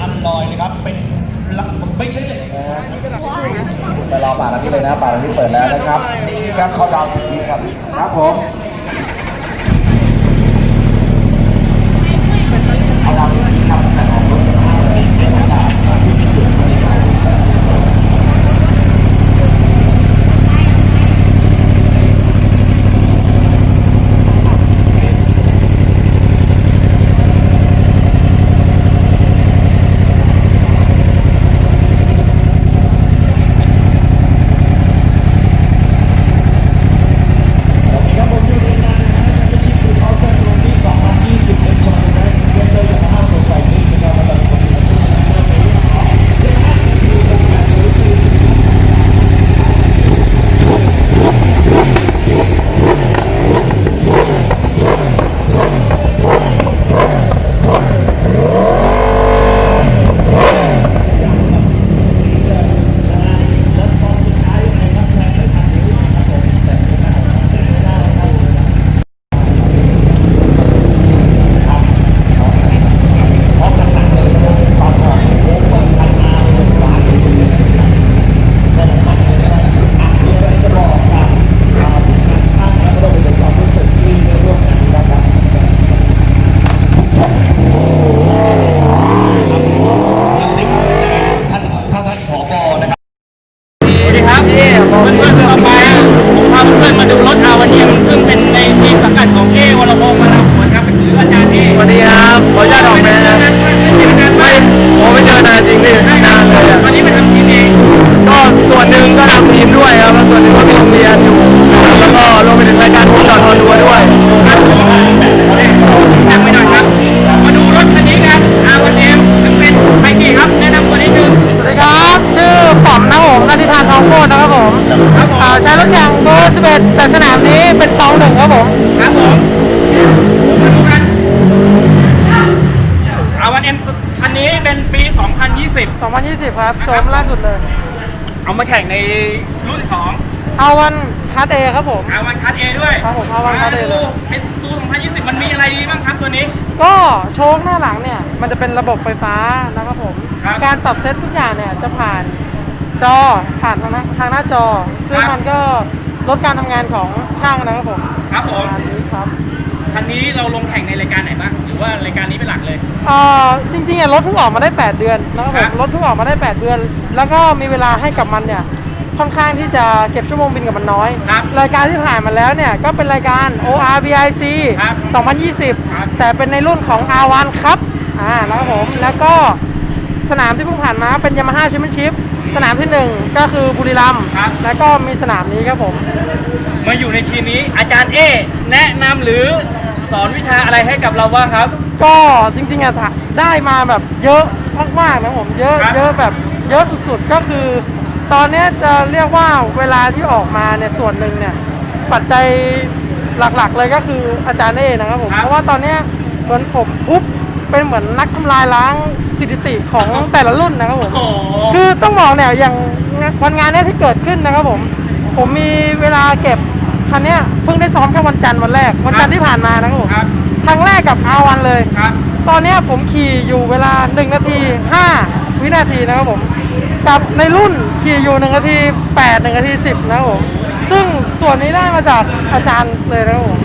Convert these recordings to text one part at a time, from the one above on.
อันลอยนะครับ เป็นลักไม่ใช่เหล็กไปรอป่าแล้วพี่เลยนะป่าแล้วพี่เปิดแล้วนะครับนี่คือการเข้าดาวน์สิบวิครับครับผม วันเอ็มคันนี้เป็นปี 2020 2020 ครับโชมล่าสุดเลย เอามาแข่งในรุ่นของเอาวันคัสเอครับผมอาวันคัทเอด้วยครับผม R1 Cut A เลยเป็นตัว2020 มันมีอะไรดีบ้างครับตัวนี้ ก็โชคหน้าหลังเนี่ย มันจะเป็นระบบไฟฟ้านะครับผมครับการปรับเซตทุกอย่างเนี่ยจะผ่านจอผ่านทางหน้าทางหน้าจอ ซึ่งครับมันก็ลดการทำงานของช่างนะครับผม ครับผมประมาณนี้ครับ คันนี้เราลงแข่งในรายการไหนบ้างหรือว่ารายการนี้เป็นหลักเลย เอ่อจริงๆอะรถเพิ่งออกมาได้ 8 เดือนนะครับผครัมบรถเพิ่งออกมาได้ 8 เดือน แล้วก็มีเวลาให้กับมันเนี่ยค่อนข้างที่จะเก็บชั่วโมงบินกับมันน้อย ครับรายการที่ผ่านมาแล้วเนี่ยก็เป็นรายการ ORBIC ครับครับ 2020 แต่เป็นในรุ่นของ R1 ครับอ่านะครับผมแล้วก็สนามที่เพิ่งผ่านมาเป็น Yamaha Championship สนามที่หนึ่งก็คือบุรีรัมย์ครับ แล้วก็มีสนามนี้ครับผม มาอยู่ในทีมนี้อาจารย์เอแนะนำหรือสอนวิชาอะไรให้กับเราบ้างครับ ก็จริงๆอะถ้าได้มาแบบเยอะมากๆนะผมเยอะครับเยอะแบบเยอะสุดๆก็คือ ตอนเนี้ยจะเรียกว่าเวลาที่ออกมาเนี่ยส่วนหนึ่งเนี่ยปัจจัยหลักๆเลยก็คืออาจารย์เอนะครับผมเพราะว่าตอนเนี้ยเหมือนผมทุบเป็นเหมือนนักทำลายล้างสถิติของแต่ละรุ่นนะครับผม โอ้โห คือต้องบอกเนี่ยอย่างวันงานเนี้ยที่เกิดขึ้นนะครับผม ผมมีเวลาเก็บคันเนี้ยเพิ่งได้ซ้อมแค่วันจันทร์วันแรก วันจันทร์ที่ผ่านมานะครับผมครับ ครั้งแรกกับอาวันเลย ครับตอนเนี้ยผมขี่อยู่เวลา 1 นาที 5 วินาทีนะครับผม กับในรุ่นขี่อยู่ 1 นาที 8 1 นาที 10 นะครับผม ซึ่งส่วนนี้ได้มาจากอาจารย์เลยนะครับผม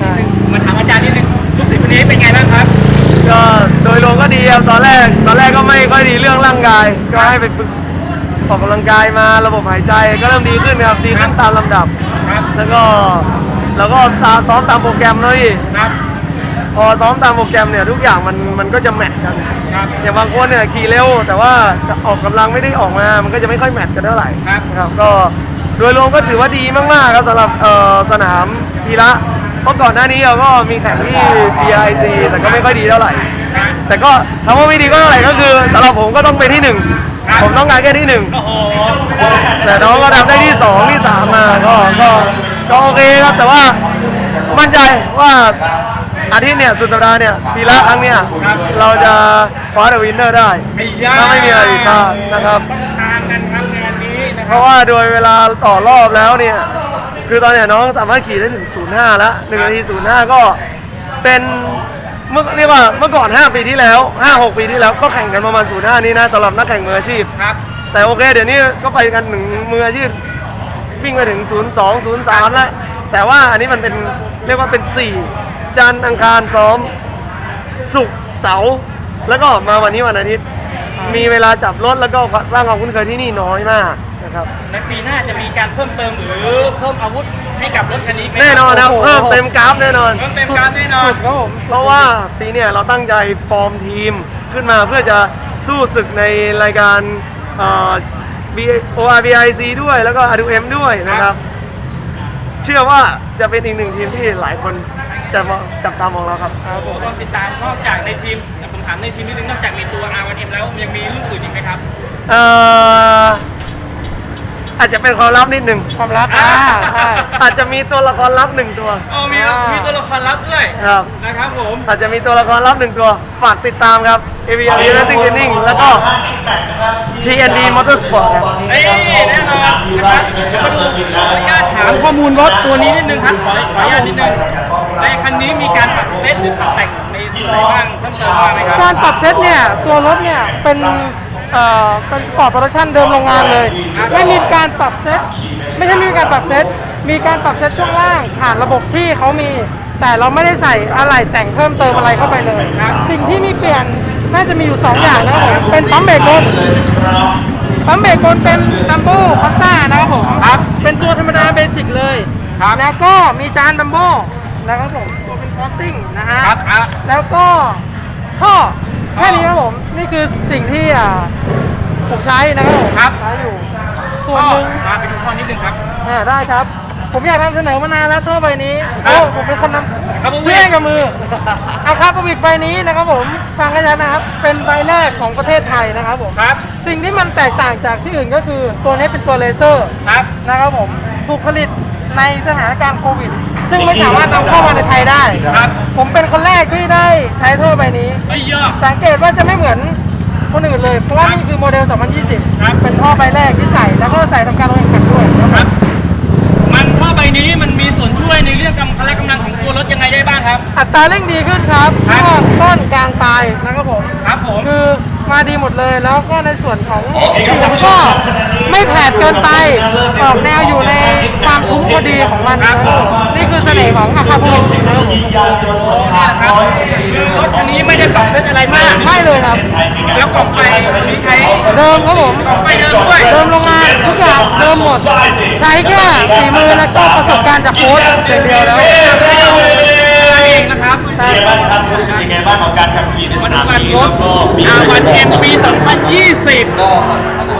ใช่ มาถามอาจารย์นิดนึงลูกศิษย์คนนี้เป็นไงบ้างครับ ก็โดยรวมก็ดีครับตอนแรก ตอนแรกก็ไม่ค่อยดีเรื่องร่างกาย ก็ให้ไปฝึก ออกกำลังกายมาระบบหายใจก็เริ่มดีขึ้นครับดีขึ้นตามลำดับ ครับแล้วก็แล้วก็ตามซ้อมตามโปรแกรมเลยครับพอซ้อมตามโปรแกรมเนี่ยทุกอย่างมันมันก็จะแมทกันครับ อย่างบางคนเนี่ยขี่เร็ว แต่ว่าออกกำลังไม่ได้ออกมา มันก็จะไม่ค่อยแมทกันเท่าไหร่ครับนะครับก็โดยรวมก็ถือว่าดีมากๆครับสำหรับเอ่อสนามพีระเพราะก่อนหน้านี้เราก็มีแข่งที่ BIC แต่ก็ไม่ค่อยดีเท่าไหร่ ครับแต่ก็ถามว่าไม่ดีก็เท่าไหร่ก็คือสำหรับผมก็ต้องเป็นที่หนึ่งครับ ผมต้องการแค่ที่หนึ่ง โอ้โหแต่น้องก็ทำได้ที่สองที่สามมาก็ก็ก็โอเคครับ แต่ว่ามั่นใจว่าอาทิตย์เนี่ยสุดสัปดาห์เนี่ยพีระครั้งเนี่ยครับเราจะคว้าเดอะวินเนอร์ได้ไอ้ยาถ้าไม่มีอะไรผิดพลาดนะครับ ต้องทางกันครับงานนี้นะคเพรับราะว่าโดยเวลาต่อรอบแล้วเนี่ย คือตอนเนี้ยน้องสามารถขี่ได้ถึง 05 แล้ว1นาที 05 ก็เป็น เมื่อเรียกว่าเมื่อก่อน 5 ปีที่แล้ว 5 6 ปีที่แล้วก็แข่งกันประมาณ0 5นี้นะสำหรับนักแข่งมืออาชีพ ครับ แต่โอเค เดี๋ยวนี้ก็ไปกันถึงมืออาชีพวิ่งไปถึง 0 2 0 3 แล้ว แต่ว่าอันนี้มันเป็นเรียกว่าเป็น 4 จันทร์อังคารซ้อมศุกร์เสาร์แล้วก็มาวันนี้วันอาทิตย์ มีเวลาจับรถแล้วก็สร้างความคุ้นเคยที่นี่น้อยมากนะครับ ในปีหน้าจะมีการเพิ่มเติมหรือเพิ่มอาวุธให้กับรถคันนี้ไหมแน่นอนครับโอ้โหเพิ่มเต็มกราฟแน่นอน เพิ่มเต็มการแน่นอนสุดครับผมเพราะว่าปีเนี้ยเราตั้งใจฟอร์มทีมขึ้นมาเพื่อจะสู้ศึกในรายการเอ่อ B- ORBIC ด้วยแล้วก็ R2M ด้วยนะครับ เชื่อว่าจะเป็นอีกหนึ่งทีมที่หลายคนจะมองจับตามองเราครับ ครับผมต้องติดตามนอกจากในทีมผมถามในทีมนิดนึงนอกจากมีตัว R1M แล้วยังมีรุ่นอื่นอีกไหมครับ เอ่ออาจจะเป็นความลับนิดหนึ่งความรักอ่าใช่อาจจะมีตัวละครลับหนึ่งตัวโอ้มีอ่ามีมีตัวละครลับด้วยครับนะครับผมอาจจะมีตัวละครลับหนึ่งตัว ฝากติดตามครับ AVR Racing Training แล้วก็ TND Motorsport ครับเอ้ยแน่นอนนะครับมาดูขออนุญาตถามข้อมูลรถตัวนี้นิดนึงครับขอขออนุญาตนิดนึงในคันนี้มีการปรับเซตหรือปรับแต่งในส่วนไหนบ้างเพิ่มเติมบ้างไหมครับการปรับเซตเนี่ย ตัวรถเนี่ย เป็นเอ่อเป็นสปอร์ตโปรดักชันเดิมโรงงานเลย ไม่มีการปรับเซตไม่ใช่ไม่มีการปรับเซตมีการปรับเซตช่วงล่างผ่านระบบที่เขามี แต่เราไม่ได้ใส่อะไรแต่งเพิ่มเติมอะไรเข้าไปเลย สิ่งที่มีเปลี่ยน น่าจะมีอยู่ 2 อย่างนะครับผมเป็นปั๊มเบรกกลปั๊มเบรกกลเป็นดัมโบ้พัสซ่านะครับผมครับเป็นตัวธรรมดาเบสิกเลยครับแล้วก็มีจานดัมโบ้นะครับผมตัวเป็นฟอสติ้งนะฮะครับอะแล้วก็ท่อแค่นี้ครับผมนี่คือสิ่งที่อ่าผมใช้นะครับผมครับใช้อยู่ส่วนข้อหนึ่งมาไปดูข้อนิดนึงครับอ่าได้ครับ ผมอยากนำเสนอมานานแล้วท่อใบนี้ครัโอ้บผมเป็นคนน ครับผมำเชื่อกับมืออาคาปวิกใบนี้นะครับผมฟังกันชัดนะครับ เป็นใบแรกของประเทศไทยนะครับผม ครับ สิ่งที่มันแตกต่างจากที่อื่นก็คือตัวนี้เป็นตัวเลเซอร์ครับนะครับผมถูกผลิตในสถานการณ์โควิด ซึ่งไม่สามารถนำเข้ามาในไทยได้ครับ ผมเป็นคนแรกที่ได้ใช้ท่อใบนี้ไม่เยอะสังเกตว่าจะไม่เหมือนคนอื่นเลย เพราะว่านี่คือโมเดลครับ2020 เป็นท่อใบแรกที่ใส่ แล้วก็ใส่ทำการลงแข่งขันด้วยนะคครัรับ บมันท่อใบนี้มันมีส่วนช่วยในเรื่องกำพละกำลังของตัวรถยังไงได้บ้างครับ อัตราเร่งดีขึ้นครับครับ ช่วงต้นกลางปลายนะครับผม ครับผม คือมาดีหมดเลยแล้วก็ในส่วนของเสียงก็ ไม่แผดเกินไปออกแนวอยู่ในความทุ้มพอดีของมันนะครับผมนี่คือเสน่ห์ของอาคาพูนะครับผมนี่นะครับคือรถคันนี้ไม่ได้ปรับเซตอะไรมากไม่เลยครับ แล้วกล่องไฟมีใช้เดิมครับผมกล่องไฟเดิมด้วยเดิมโรงงานทุกอย่างเดิมหมด ใช้แค่ฝีมือและก็ประสบการณ์จากโค้ชอย่างเดียวแล้วนั่นเองนะครับใช่เป็นไงบ้างครับรู้สึกยังไงบ้างของการขับขี่ในสมันนามวันนี้รแล้ถวก็มี R1M ปี2020งด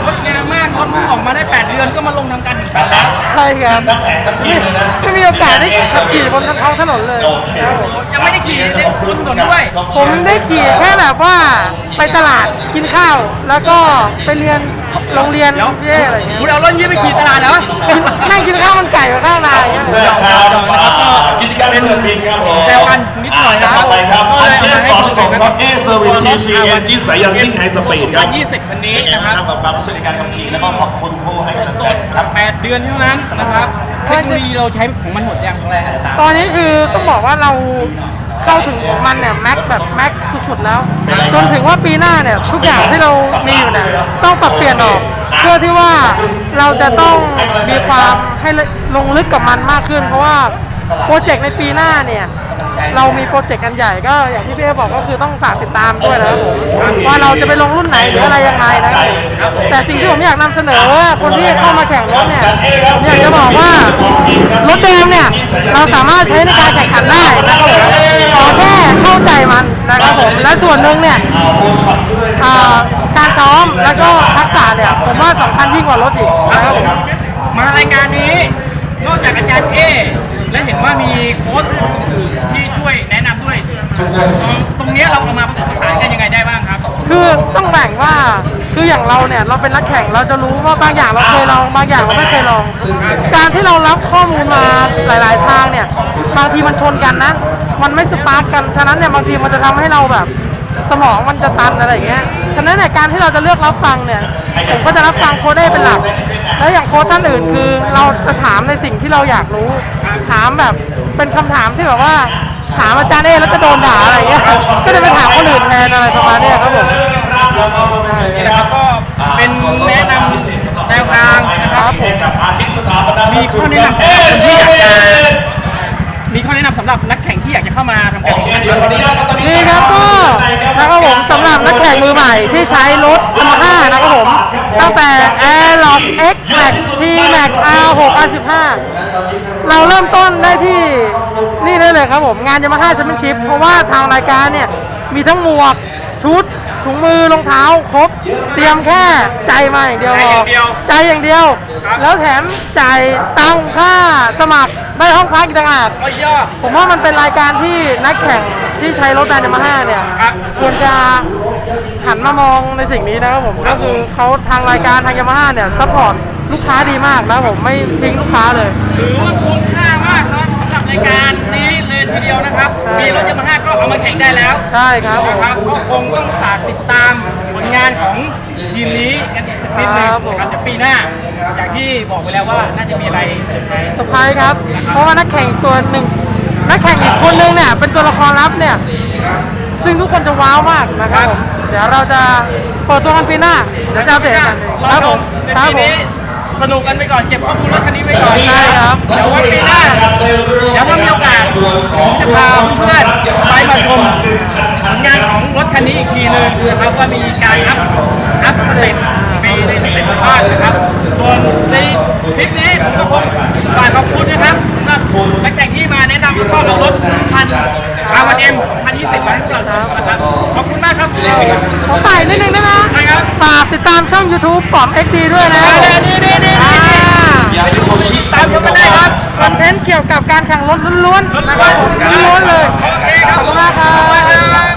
งา มากรถเพิ่งออกมาได้ 8 เดือนก็มาลงทำการแข่งขันแล้ว ใช่ครับทั้งแผงทั้งทีมเลยนะไม่มีโอกาสได้ขับขี่บนท้องถนนเลยครับผมยังไม่ได้ขี่ในบนถนนด้วย ผมได้ขี่แค่แบบว่าไปตลาดกินข้าว แล้วก็ไปเรียนโรงเรียนเดี๋ยวพี่เอะไรอย่างเงี้ยคุณเอารถยี่ไปขี่ตลาดเหรอนั่งกินข้าวมันไก่กับข้าวนาอย่างเงี้ยเลือกครับกิจการเปิดบินครับผมแซวกันนิดหน่อยนะต่อไปครับก็อัเลยนเอานี้มาให้ก่อนดูส่งนะคครัรับบเอเซอร์วิสทีซีเอนจินสายยางยิ่งไฮสปีดครับ2020คันนี้เป็นไงนะครับกับความรู้สึกในการขับขี่แล้วก็ขอบคุณผู้ให้กำลังใจครับ8เดือนเท่านั้นนะครับเทคโนโลยีเราใช้ของมันหมดยังตอนนี้คือต้องบอกว่าเราเข้าถึงของมันเนี่ยแม็กแบบแม็กสุดๆแล้ว จนถึงว่าปีหน้าเนี่ยทุกอย่างที่เรามีอยู่เนี่ยต้องปรับเปลี่ยนออกเพื่อที่ว่าเราจะต้องมีความให้ลงลึกกับมันมากขึ้น เพราะว่าโปรเจกต์ในปีหน้าเนี่ย เรามีโปรเจกต์กันใหญ่ก็อย่างที่พี่เอบอกก็คือต้องฝากติดตามด้วยนะครับผมว่าเราจะไปลงรุ่นไหนหรืออะไรยังไงนะครับแต่สิ่งที่ผมอยากนำเสนอว่าคนที่เข้ามาแข่งรถเนี่ยผมอยากจะบอกว่ารถแดงเนี่ยเราสามารถใช้ในการแข่งขันได้นะครับผมขอแค่เข้าใจมันนะครับผมและส่วนหนึ่งเนี่ยอ่าการซ้อมแล้วก็ทักษะเนี่ยผมว่าสำคัญยิ่งกว่ารถอีกนะครับผม มารายการนี้ นอกจากอาจารย์เอ และเห็นว่ามีโค้ชอื่นๆที่ช่วยแนะนำด้วย ตรงเนี้ยเราเอามาผสมผสานกันยังไงได้บ้างครับ คือต้องแบ่งว่าคืออย่างเราเนี่ยเราเป็นนักแข่งเราจะรู้ว่าบางอย่างเราเคยลองบางอย่างเราไม่เคยลอง การที่เรารับข้อมูลมาหลาย ๆ ทางเนี่ยบางทีมันชนกันนะ มันไม่สปาร์กกันฉะนั้นเนี่ยบางทีมันจะทำให้เราแบบ สมองมันจะตันอะไรอย่างเงี้ยฉะนั้นเนี่ยการที่เราจะเลือกรับฟังเนี่ยผมก็จะรับฟังโค้ดได้เป็นหลัก แล้วอย่างโค้ดท่านอื่นคือเราจะถามในสิ่งที่เราอยากรู้ ถามแบบเป็นคำถามที่แบบว่า ถามอาจารย์เอแล้วจะโดนด่าอะไรเงี้ย ก็จะไปถามคนอื่นแทนอะไรประมาณเนี้ยครับผมนี่นะครับก็เป็นแนะนำแนวทางนะครับผมมีข้อแนะนำที่อยากจะมีข้อแนะนำสำหรับนักแข่งที่อยากจะเข้ามาทำการแข่งขันนี่ครับก็นะครับผมสำหรับนักแข่งมือใหม่ที่ใช้รถ Yamaha นะครับผมตั้งแต่ Airlock X Max T Max R6 R15 เราเริ่มต้นได้ที่นี่ได้เลยครับผม งาน Yamaha Championship เพราะว่าทางรายการเนี่ย มีทั้งหมวก ชุด ถุงมือรองเท้าครบ เตรียมแค่ใจมาอย่างเดียวพอใจอย่างเดียว แล้วแถมจ่ายตังค่าสมัครได้ห้องพักอีกต่างหากก็ยอดผมว่ามันเป็นรายการที่นักแข่งที่ใช้รถแบรนด์ยามาฮ่าเนี่ยครับควรจะ หันมามองในสิ่งนี้นะครับผมก็คือเขาทางรายการทางยามาฮ่าเนี่ยซัพพอร์ตลูกค้าดีมากนะครับผมไม่ทิ้งลูกค้าเลย ถือว่าคุ้มค่ามากเนาะสำหรับรายการนี้เลยทีเดียวนะครับ ใช่ มีรถยามาฮ่าก็เอามาแข่งได้แล้วใช่ครับผม นะครับก็คงต้องฝากติดตามผลงานของทีมนี้กันอีกสักนิดหนึงครับผม นะครับเดี๋ยวปีหน้าอย่างที่บอกไปแล้วว่าน่าจะมีอะไรเซอร์ไพรส์สไพรส์ครับ เพราะว่านักแข่งอีกตัวหนึ่งนักแข่งอีกคนนึงเนี่ยเป็นตัวละครลับเนี่ย ซึ่งทุกคนจะว้าวมากนะครับผม เดี๋ยวเราจะเปิดตัวกันปีหน้าเดี๋ยวจะอัปเดตกันรคอรับชผมมในครับปีผมนี้สนุกกันไปก่อนเก็บข้อมูลรถคันนี้ไว้ก่อนใช่ครับ เดี๋ยววันปีหน้าเดี๋ยวถ้ามีโอกาสผมจะพาเพื่อนๆไปมาชมผลงานของรถคันนี้อีกทีหนึงนะครับว่ามีการอัพอัพสเต็ปมีในสเต็ปบ้านนะครับ ส่วนในคลิปนี้ผมก็คงฝากขอบคุณนะครับสำหรับนักแข่งที่มาแนะนำก็เอารถพันอาวันเอ็ม2020มาให้พวกเราชมนะครับ ขอบคุณมากครับผมใส่นิดนึงได้ไหมได้ครับฝากติดตามช่อง YouTube ป๋อม XD ด้วยนะได้ๆๆๆอ่าตามชมกันได้ครับคอนเทนต์เกี่ยวกับการแข่งรถล้วนๆนะครับผมล้วนๆเลยโอเคครับขอบคุณ